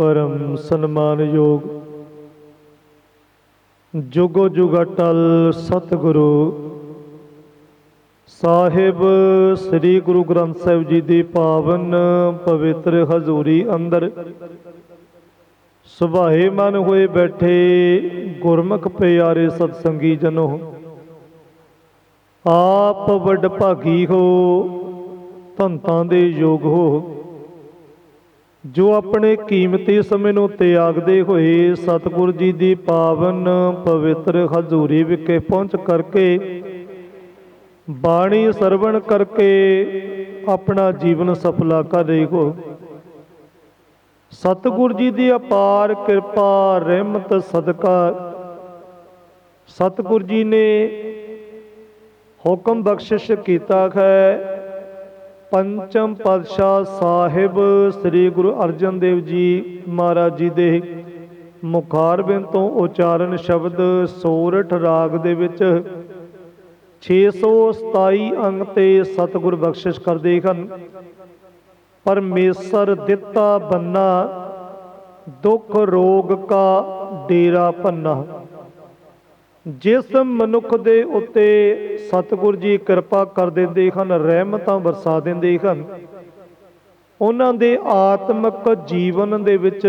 ਪਰਮ ਸਨਮਾਨ ਯੋਗ ਜੁਗੋ ਜੁਗ ਅਟਲ ਸਤਿਗੁਰੂ, ਸਾਹਿਬ ਸ੍ਰੀ ਗੁਰੂ ਗ੍ਰੰਥ ਸਾਹਿਬ ਜੀ ਦੀ ਪਾਵਨ ਪਵਿੱਤਰ ਹਜ਼ੂਰੀ ਅੰਦਰ। ਸੁਭਾਏ ਮਨ ਹੋਏ ਬੈਠੇ ਗੁਰਮੁਖ ਪਿਆਰੇ ਸਤਸੰਗੀ ਜਨੋ, ਆਪ ਵੱਡ ਭਾਗੀ ਹੋ, ਧੰਤਾਂ ਦੇ ਯੋਗ ਹੋ। ਜੋ ਆਪਣੇ ਕੀਮਤੀ ਸਮੇਂ ਨੂੰ ਤਿਆਗਦੇ ਹੋਏ ਸਤਿਗੁਰੂ ਜੀ ਦੀ ਪਾਵਨ ਪਵਿੱਤਰ ਹਜ਼ੂਰੀ ਵਿਖੇ ਪਹੁੰਚ ਕਰਕੇ ਬਾਣੀ ਸਰਵਣ ਕਰਕੇ ਆਪਣਾ ਜੀਵਨ ਸਫਲਾ ਕਰ ਰਹੇ ਹੋ। ਸਤਿਗੁਰ ਜੀ ਦੀ ਅਪਾਰ ਕਿਰਪਾ, ਰਹਿਮਤ, ਸਦਕਾ ਸਤਿਗੁਰ ਜੀ ਨੇ ਹੁਕਮ ਬਖਸ਼ਿਸ਼ ਕੀਤਾ ਹੈ। ਪੰਚਮ ਪਾਤਸ਼ਾਹ ਸਾਹਿਬ ਸ੍ਰੀ ਗੁਰੂ ਅਰਜਨ ਦੇਵ ਜੀ ਮਹਾਰਾਜ ਜੀ ਦੇ ਮੁਖਾਰਬਿੰਦ ਤੋਂ ਉਚਾਰਨ ਸ਼ਬਦ ਸੋਰਠ ਰਾਗ ਦੇ ਵਿੱਚ 627 ਅੰਗ ਤੇ ਸਤਿਗੁਰ ਬਖਸ਼ਿਸ਼ ਕਰਦੇ ਹਨ। ਪਰਮੇਸ਼ਰ ਦਿੱਤਾ ਬੰਨਾ, ਦੁੱਖ ਰੋਗ ਕਾ ਡੇਰਾ ਪੰਨਾ ਜਿਸ ਮਨੁੱਖ ਦੇ ਉੱਤੇ ਸਤਿਗੁਰ ਜੀ ਕਿਰਪਾ ਕਰ ਦਿੰਦੇ ਹਨ, ਰਹਿਮਤਾਂ ਵਰਸਾ ਦਿੰਦੇ ਹਨ, ਉਹਨਾਂ ਦੇ ਆਤਮਿਕ ਜੀਵਨ ਦੇ ਵਿੱਚ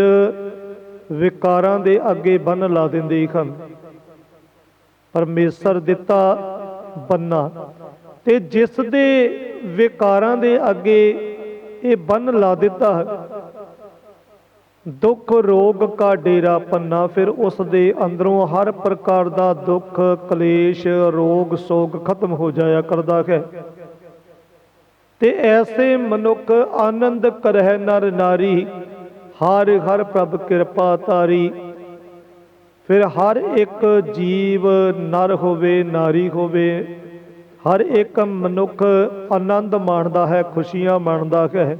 ਵਿਕਾਰਾਂ ਦੇ ਅੱਗੇ ਬੰਨ ਲਾ ਦਿੰਦੇ ਹਨ। ਪਰਮੇਸ਼ਰ ਦਿੱਤਾ ਬੰਨਾ ਤੇ ਜਿਸ ਦੇ ਵਿਕਾਰਾਂ ਦੇ ਅੱਗੇ ਇਹ ਬੰਨ ਲਾ ਦਿੱਤਾ ਦੁੱਖ ਰੋਗ ਕਾ ਡੇਰਾ ਪੰਨਾ, ਫਿਰ ਉਸ ਦੇ ਅੰਦਰੋਂ ਹਰ ਪ੍ਰਕਾਰ ਦਾ ਦੁੱਖ, ਕਲੇਸ਼, ਰੋਗ, ਸੋਗ ਖਤਮ ਹੋ ਜਾਇਆ ਕਰਦਾ ਹੈ। ਤੇ ਐਸੇ ਮਨੁੱਖ ਆਨੰਦ ਕਰਹਿ ਨਰ ਨਾਰੀ, ਹਰ ਹਰ ਪ੍ਰਭ ਕਿਰਪਾ ਤਾਰੀ। ਫਿਰ ਹਰ ਇੱਕ ਜੀਵ ਨਰ ਹੋਵੇ, ਨਾਰੀ ਹੋਵੇ, ਹਰ ਇੱਕ ਮਨੁੱਖ ਆਨੰਦ ਮਾਣਦਾ ਹੈ, ਖੁਸ਼ੀਆਂ ਮਾਣਦਾ ਹੈ।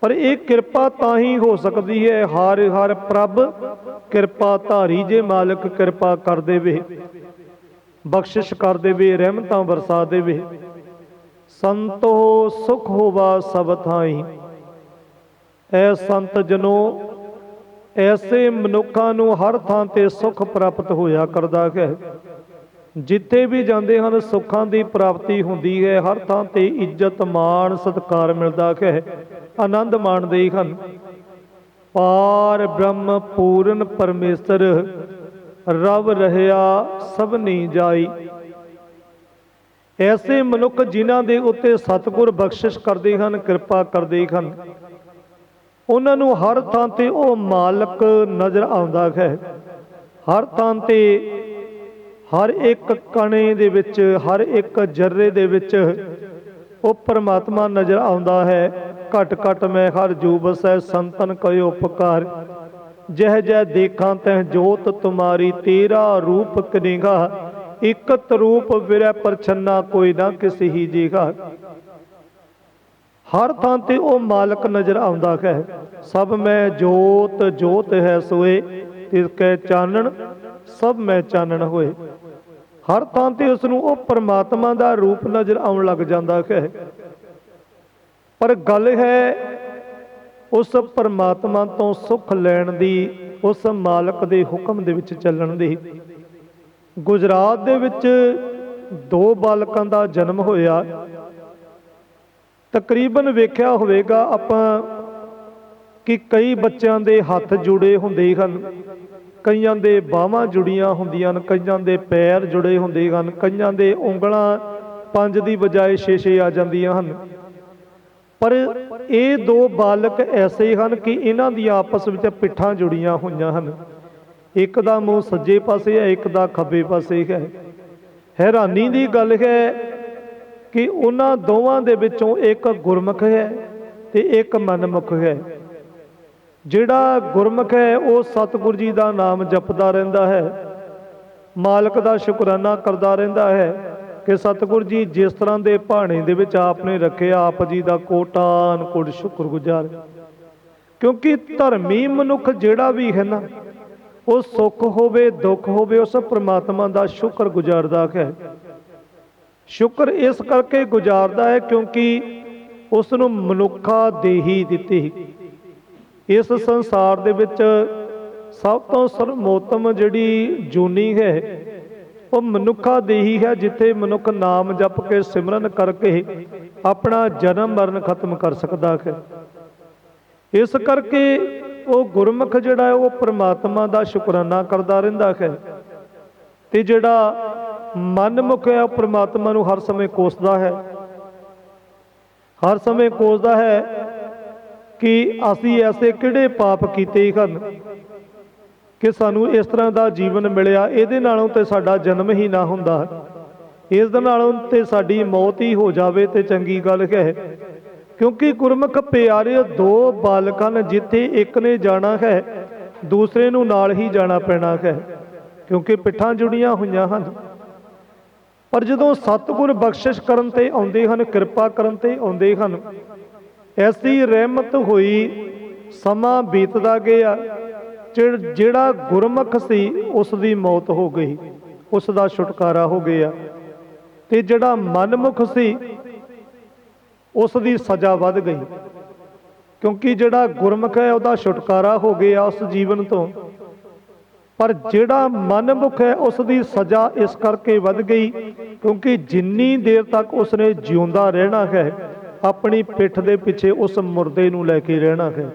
ਪਰ ਇਹ ਕਿਰਪਾ ਤਾਂ ਹੀ ਹੋ ਸਕਦੀ ਹੈ। ਹਰ ਹਰ ਪ੍ਰਭ ਕਿਰਪਾ ਧਾਰੀ ਜੇ ਮਾਲਕ ਕਿਰਪਾ ਕਰ ਦੇਵੇ। ਬਖਸ਼ਿਸ਼ ਕਰ ਦੇਵੇ, ਰਹਿਮਤਾਂ ਵਰਸਾ ਦੇਵੇ। ਸੰਤੋ ਸੁਖ ਹੋਵਾ ਸਭ ਥਾਈ। ਐ ਸੰਤ ਜਨੋ, ਐਸੇ ਮਨੁੱਖਾਂ ਨੂੰ ਹਰ ਥਾਂ ਤੇ ਸੁਖ ਪ੍ਰਾਪਤ ਹੋਇਆ ਕਰਦਾ ਹੈ। ਜਿੱਥੇ ਵੀ ਜਾਂਦੇ ਹਨ, ਸੁੱਖਾਂ ਦੀ ਪ੍ਰਾਪਤੀ ਹੁੰਦੀ ਹੈ। ਹਰ ਥਾਂ ਤੇ ਇੱਜ਼ਤ, ਮਾਣ, ਸਤਿਕਾਰ ਮਿਲਦਾ ਹੈ। ਆਨੰਦ ਮਾਣਦੇ ਹਨ। ਪਾਰ ਬ੍ਰਹਮ ਪੂਰਨ ਪਰਮੇਸ਼ਰ, ਰਵ ਰਹਿਆ ਸਭ ਨਹੀਂ ਜਾਈ। ਐਸੇ ਮਨੁੱਖ ਜਿਨ੍ਹਾਂ ਦੇ ਉੱਤੇ ਸਤਿਗੁਰ ਬਖਸ਼ਿਸ਼ ਕਰਦੇ ਹਨ, ਕਿਰਪਾ ਕਰਦੇ ਹਨ। ਉਹਨਾਂ ਨੂੰ ਹਰ ਥਾਂ ਤੇ ਉਹ ਮਾਲਕ ਨਜ਼ਰ ਆਉਂਦਾ ਹੈ। ਹਰ ਥਾਂ ਤੇ ਹਰ ਇੱਕ ਕਣੇ ਦੇ ਵਿੱਚ, ਹਰ ਇੱਕ ਜਰਰੇ ਦੇ ਵਿੱਚ ਉਹ ਪਰਮਾਤਮਾ ਨਜ਼ਰ ਆਉਂਦਾ ਹੈ। ਘਟ ਘਟ ਮੈਂ ਹਰ ਜੂਬਸੈ ਸੰਤਨ ਕਇ ਉਪਕਾਰ। ਜਹ ਜਹ ਦੇਖਾਂ ਤਹ ਜੋਤ ਤੁਮਾਰੀ, ਤੇਰਾ ਰੂਪ ਕਨੇਗਾ। ਇਕਤ ਰੂਪ ਵਿਰੈ ਪਰਛੰਨਾ ਕੋਈ ਨਾ ਕਿਸ ਹੀ ਜੀਗਾ। ਹਰ ਥਾਂ ਤੇ ਉਹ ਮਾਲਕ ਨਜ਼ਰ ਆਉਂਦਾ ਹੈ। ਸਭ ਮੈਂ ਜੋਤ ਜੋਤ ਹੈ ਸੋਏ। ਤਿਸ ਕੈ ਚਾਨਣ, ਸਭ ਮੈਂ ਚਾਨਣ ਹੋਏ। ਹਰ ਥਾਂ ਤੇ ਉਸ ਨੂੰ ਉਹ ਪਰਮਾਤਮਾ ਦਾ ਰੂਪ ਨਜ਼ਰ ਆਉਣ ਲੱਗ ਜਾਂਦਾ ਹੈ। ਪਰ ਗੱਲ ਹੈ, ਉਸ ਪਰਮਾਤਮਾ ਤੋਂ ਸੁੱਖ ਲੈਣ ਦੀ, ਉਸ ਮਾਲਕ ਦੇ ਹੁਕਮ ਦੇ ਵਿੱਚ ਚੱਲਣ ਦੀ। ਗੁਜਰਾਤ ਦੇ ਵਿੱਚ ਦੋ ਬਾਲਕਾਂ ਦਾ ਜਨਮ ਹੋਇਆ। ਤਕਰੀਬਨ ਵੇਖਿਆ ਹੋਵੇਗਾ ਆਪਾਂ ਕਿ ਕਈ ਬੱਚਿਆਂ ਦੇ ਹੱਥ ਜੁੜੇ ਹੁੰਦੇ ਹਨ। ਕਈਆਂ ਦੇ ਬਾਹਾਂ ਜੁੜੀਆਂ ਹੁੰਦੀਆਂ ਹਨ, ਕਈਆਂ ਦੇ ਪੈਰ ਜੁੜੇ ਹੁੰਦੇ ਹਨ, ਕਈਆਂ ਦੇ ਉਂਗਲਾਂ ਪੰਜ ਦੀ ਬਜਾਏ 6-6 ਆ ਜਾਂਦੀਆਂ ਹਨ। ਪਰ ਇਹ ਦੋ ਬਾਲਕ ਐਸੇ ਹਨ ਕਿ ਇਹਨਾਂ ਦੀਆਂ ਆਪਸ ਵਿੱਚ ਪਿੱਠਾਂ ਜੁੜੀਆਂ ਹੋਈਆਂ ਹਨ। ਇੱਕ ਦਾ ਮੂੰਹ ਸੱਜੇ ਪਾਸੇ ਹੈ, ਇੱਕ ਦਾ ਖੱਬੇ ਪਾਸੇ ਹੈ। ਹੈਰਾਨੀ ਦੀ ਗੱਲ ਹੈ ਕਿ ਉਹਨਾਂ ਦੋਵਾਂ ਦੇ ਵਿੱਚੋਂ ਇੱਕ ਗੁਰਮੁਖ ਹੈ ਤੇ ਇੱਕ ਮਨਮੁਖ ਹੈ। ਜਿਹੜਾ ਗੁਰਮੁਖ ਹੈ, ਉਹ ਸਤਿਗੁਰ ਜੀ ਦਾ ਨਾਮ ਜਪਦਾ ਰਹਿੰਦਾ ਹੈ। ਮਾਲਕ ਦਾ ਸ਼ੁਕਰਾਨਾ ਕਰਦਾ ਰਹਿੰਦਾ ਹੈ ਕਿ ਸਤਿਗੁਰ ਜੀ ਜਿਸ ਤਰ੍ਹਾਂ ਦੇ ਭਾਣੇ ਦੇ ਵਿੱਚ ਆਪ ਨੇ ਰੱਖਿਆ, ਆਪ ਜੀ ਦਾ ਕੋਟਾਨ ਕੋਟ ਸ਼ੁਕਰਗੁਜ਼ਾਰ। ਕਿਉਂਕਿ ਧਰਮੀ ਮਨੁੱਖ ਜਿਹੜਾ ਵੀ ਹੈ ਨਾ, ਉਹ ਸੁੱਖ ਹੋਵੇ, ਦੁੱਖ ਹੋਵੇ, ਉਸ ਪ੍ਰਮਾਤਮਾ ਦਾ ਸ਼ੁਕਰ ਗੁਜ਼ਾਰਦਾ ਹੈ। ਸ਼ੁਕਰ ਇਸ ਕਰਕੇ ਗੁਜ਼ਾਰਦਾ ਹੈ ਕਿਉਂਕਿ ਉਸ ਨੂੰ ਮਨੁੱਖਾ ਦੇਹੀ ਦਿੱਤੀ ਇਸ ਸੰਸਾਰ ਦੇ ਵਿੱਚ ਸਭ ਤੋਂ ਸਰਮੋਤਮ ਜਿਹੜੀ ਜੂਨੀ ਹੈ, ਉਹ ਮਨੁੱਖਾ ਦੇਹੀ ਹੈ, ਜਿੱਥੇ ਮਨੁੱਖ ਨਾਮ ਜਪ ਕੇ ਸਿਮਰਨ ਕਰਕੇ ਆਪਣਾ ਜਨਮ ਮਰਨ ਖਤਮ ਕਰ ਸਕਦਾ ਹੈ। ਇਸ ਕਰਕੇ ਉਹ ਗੁਰਮੁਖ ਜਿਹੜਾ ਹੈ, ਉਹ ਪ੍ਰਮਾਤਮਾ ਦਾ ਸ਼ੁਕਰਾਨਾ ਕਰਦਾ ਰਹਿੰਦਾ ਹੈ ਤੇ ਜਿਹੜਾ ਮਨਮੁਖ ਹੈ, ਉਹ ਪ੍ਰਮਾਤਮਾ ਨੂੰ ਹਰ ਸਮੇਂ ਕੋਸਦਾ ਹੈ। ਹਰ ਸਮੇਂ ਕੋਸਦਾ ਹੈ ਕਿ ਅਸੀਂ ਐਸੇ ਕਿਹੜੇ ਪਾਪ ਕੀਤੇ ਹਨ ਕਿ ਸਾਨੂੰ ਇਸ ਤਰ੍ਹਾਂ ਦਾ ਜੀਵਨ ਮਿਲਿਆ, ਇਹਦੇ ਨਾਲੋਂ ਤੇ ਸਾਡਾ ਜਨਮ ਹੀ ਨਾ ਹੁੰਦਾ। ਇਸ ਦੇ ਨਾਲੋਂ ਤੇ ਸਾਡੀ ਮੌਤ ਹੀ ਹੋ ਜਾਵੇ ਤੇ ਚੰਗੀ ਗੱਲ ਹੈ। ਕਿਉਂਕਿ ਗੁਰਮੁਖ ਪਿਆਰੇ ਦੋ ਬਾਲਕ ਹਨ ਜਿੱਥੇ ਇੱਕ ਨੇ ਜਾਣਾ ਹੈ, ਦੂਸਰੇ ਨੂੰ ਨਾਲ ਹੀ ਜਾਣਾ ਪੈਣਾ ਹੈ, ਕਿਉਂਕਿ ਪਿੱਠਾਂ ਜੁੜੀਆਂ ਹੋਈਆਂ ਹਨ। ਪਰ ਜਦੋਂ ਸਤਿਗੁਰ ਬਖਸ਼ਿਸ਼ ਕਰਨ ਤੇ ਆਉਂਦੇ ਹਨ, ਕਿਰਪਾ ਕਰਨ ਤੇ ਆਉਂਦੇ ਹਨ ਐਸੀ ਰਹਿਮਤ ਹੋਈ, ਸਮਾਂ ਬੀਤਦਾ ਗਿਆ ਜਿਹੜਾ ਗੁਰਮੁਖ ਸੀ ਉਸ ਦੀ ਮੌਤ ਹੋ ਗਈ ਉਸ ਦਾ ਛੁਟਕਾਰਾ ਹੋ ਗਿਆ। ਤੇ ਜਿਹੜਾ ਮਨਮੁਖ ਸੀ ਉਸ ਦੀ ਸਜ਼ਾ ਵੱਧ ਗਈ। ਕਿਉਂਕਿ ਜਿਹੜਾ ਗੁਰਮੁਖ ਹੈ, ਉਹਦਾ ਛੁਟਕਾਰਾ ਹੋ ਗਿਆ ਉਸ ਜੀਵਨ ਤੋਂ। ਪਰ ਜਿਹੜਾ ਮਨਮੁਖ ਹੈ ਉਸ ਦੀ ਸਜ਼ਾ ਇਸ ਕਰਕੇ ਵੱਧ ਗਈ, ਕਿਉਂਕਿ ਜਿੰਨੀ ਦੇਰ ਤੱਕ ਉਸਨੇ ਜਿਉਂਦਾ ਰਹਿਣਾ ਹੈ ਆਪਣੀ ਪਿੱਠ ਦੇ ਪਿੱਛੇ ਉਸ ਮੁਰਦੇ ਨੂੰ ਲੈ ਕੇ ਰਹਿਣਾ ਹੈ।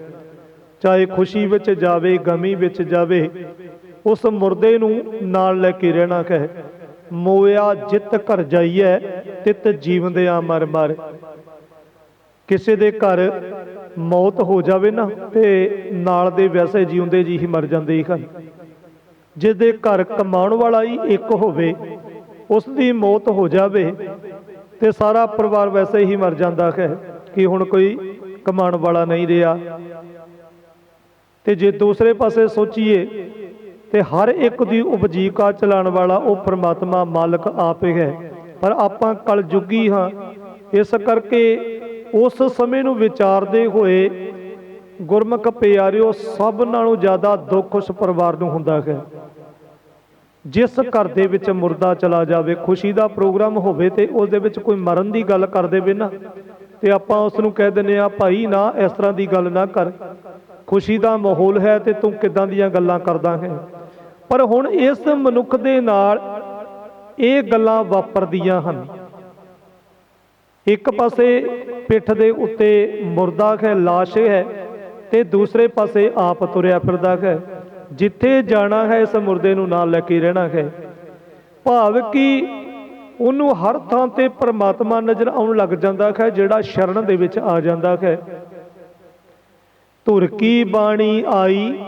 ਚਾਹੇ ਖੁਸ਼ੀ ਵਿੱਚ ਜਾਵੇ, ਗਮੀ ਵਿੱਚ ਜਾਵੇ, ਉਸ ਮੁਰਦੇ ਨੂੰ ਨਾਲ ਲੈ ਕੇ ਰਹਿਣਾ ਹੈ। ਮੋਇਆ ਜਿੱਤ ਘਰ ਜਾਈਐ, ਤਿਤ ਜੀਵੰਦਿਆਂ ਮਰ ਮਰ। ਕਿਸੇ ਦੇ ਘਰ ਮੌਤ ਹੋ ਜਾਵੇ ਨਾ, ਤੇ ਨਾਲ ਦੇ ਵੈਸੇ ਜਿਉਂਦੇ ਜੀ ਹੀ ਮਰ ਜਾਂਦੇ ਹਨ। ਜਿਸ ਦੇ ਘਰ ਕਮਾਉਣ ਵਾਲਾ ਹੀ ਇੱਕ ਹੋਵੇ, ਉਸ ਦੀ ਮੌਤ ਹੋ ਜਾਵੇ ਤੇ ਸਾਰਾ ਪਰਿਵਾਰ ਵੈਸੇ ਹੀ ਮਰ ਜਾਂਦਾ ਹੈ ਕਿ ਹੁਣ ਕੋਈ ਕਮਾਉਣ ਵਾਲਾ ਨਹੀਂ ਰਿਹਾ। ਤੇ ਜੇ ਦੂਸਰੇ ਪਾਸੇ ਸੋਚੀਏ ਤੇ ਹਰ ਇੱਕ ਦੀ ਉਪਜੀਵਕਾ ਚਲਾਉਣ ਵਾਲਾ ਉਹ ਪ੍ਰਮਾਤਮਾ ਮਾਲਕ ਆਪ ਹੀ। ਹੈ ਪਰ ਆਪਾਂ ਕਲਯੁਗੀ ਹਾਂ, ਇਸ ਕਰਕੇ ਉਸ ਸਮੇਂ ਨੂੰ ਵਿਚਾਰਦੇ ਹੋਏ ਗੁਰਮੁਖ ਪਿਆਰਿਓ ਸਭ ਨਾਲੋਂ ਜ਼ਿਆਦਾ ਦੁੱਖ ਉਸ ਪਰਿਵਾਰ ਨੂੰ ਹੁੰਦਾ ਹੈ। ਜਿਸ ਘਰ ਦੇ ਵਿੱਚ ਮੁਰਦਾ ਚਲਾ ਜਾਵੇ, ਖੁਸ਼ੀ ਦਾ ਪ੍ਰੋਗਰਾਮ ਹੋਵੇ ਤੇ ਉਸ ਦੇ ਵਿੱਚ ਕੋਈ ਮਰਨ ਦੀ ਗੱਲ ਕਰ ਦੇਵੇ ਨਾ, ਤੇ ਆਪਾਂ ਉਸ ਨੂੰ ਕਹਿ ਦਿੰਦੇ ਆ ਭਾਈ ਨਾ, ਇਸ ਤਰ੍ਹਾਂ ਦੀ ਗੱਲ ਨਾ ਕਰ। ਖੁਸ਼ੀ ਦਾ ਮਾਹੌਲ ਹੈ ਤੇ ਤੂੰ ਕਿਦਾਂ ਦੀਆਂ ਗੱਲਾਂ ਕਰਦਾ ਹੈ? ਪਰ ਹੁਣ ਇਸ ਮਨੁੱਖ ਦੇ ਨਾਲ ਇਹ ਗੱਲਾਂ ਵਾਪਰਦੀਆਂ ਹਨ। ਇੱਕ ਪਾਸੇ ਪਿੱਠ ਦੇ ਉੱਤੇ ਮੁਰਦਾ ਹੈ, ਲਾਸ਼ ਹੈ ਤੇ ਦੂਸਰੇ ਪਾਸੇ ਆਪ ਤੁਰਿਆ ਫਿਰਦਾ ਹੈ। ਜਿੱਥੇ ਜਾਣਾ ਹੈ ਇਸ ਮੁਰਦੇ ਨੂੰ ਨਾਲ ਲੈ ਕੇ ਰਹਿਣਾ ਹੈ। ਭਾਵ ਕਿ ਉਹਨੂੰ ਹਰ ਥਾਂ ਤੇ ਪਰਮਾਤਮਾ ਨਜ਼ਰ ਆਉਣ ਲੱਗ ਜਾਂਦਾ ਹੈ, ਜਿਹੜਾ ਸ਼ਰਨ ਦੇ ਵਿੱਚ ਆ ਜਾਂਦਾ ਹੈ। ਧੁਰ ਕੀ ਬਾਣੀ ਆਈ,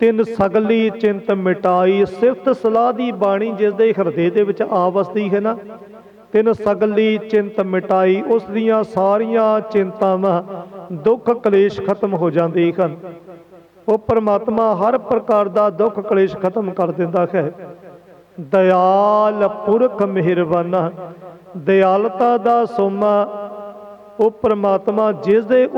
ਤਿੰਨ ਸਗਲੀ ਚਿੰਤ ਮਿਟਾਈ। ਸਿਫਤ ਸਲਾਹ ਦੀ ਬਾਣੀ ਜਿਸ ਦੇ ਹਿਰਦੇ ਦੇ ਵਿੱਚ ਆ ਵਸਦੀ ਹੈ ਨਾ, ਤਿੰਨ ਸਗਲੀ ਚਿੰਤ ਮਿਟਾਈ, ਉਸ ਦੀਆਂ ਸਾਰੀਆਂ ਚਿੰਤਾਵਾਂ ਦੁੱਖ ਕਲੇਸ਼ ਖਤਮ ਹੋ ਜਾਂਦੇ ਹਨ। ਉਹ ਪਰਮਾਤਮਾ ਹਰ ਪ੍ਰਕਾਰ ਦਾ ਦੁੱਖ ਕਲੇਸ਼ ਖਤਮ ਕਰ ਦਿੰਦਾ ਹੈ। ਦਇਆਲ ਪੁਰਖ ਮਿਹਰਬਾਨਾ, ਦਿਆਲਤਾ ਦਾ ਸੋਮਾ, ਉਹ ਪਰਮਾਤਮਾ ਜਿਸ ਦੇ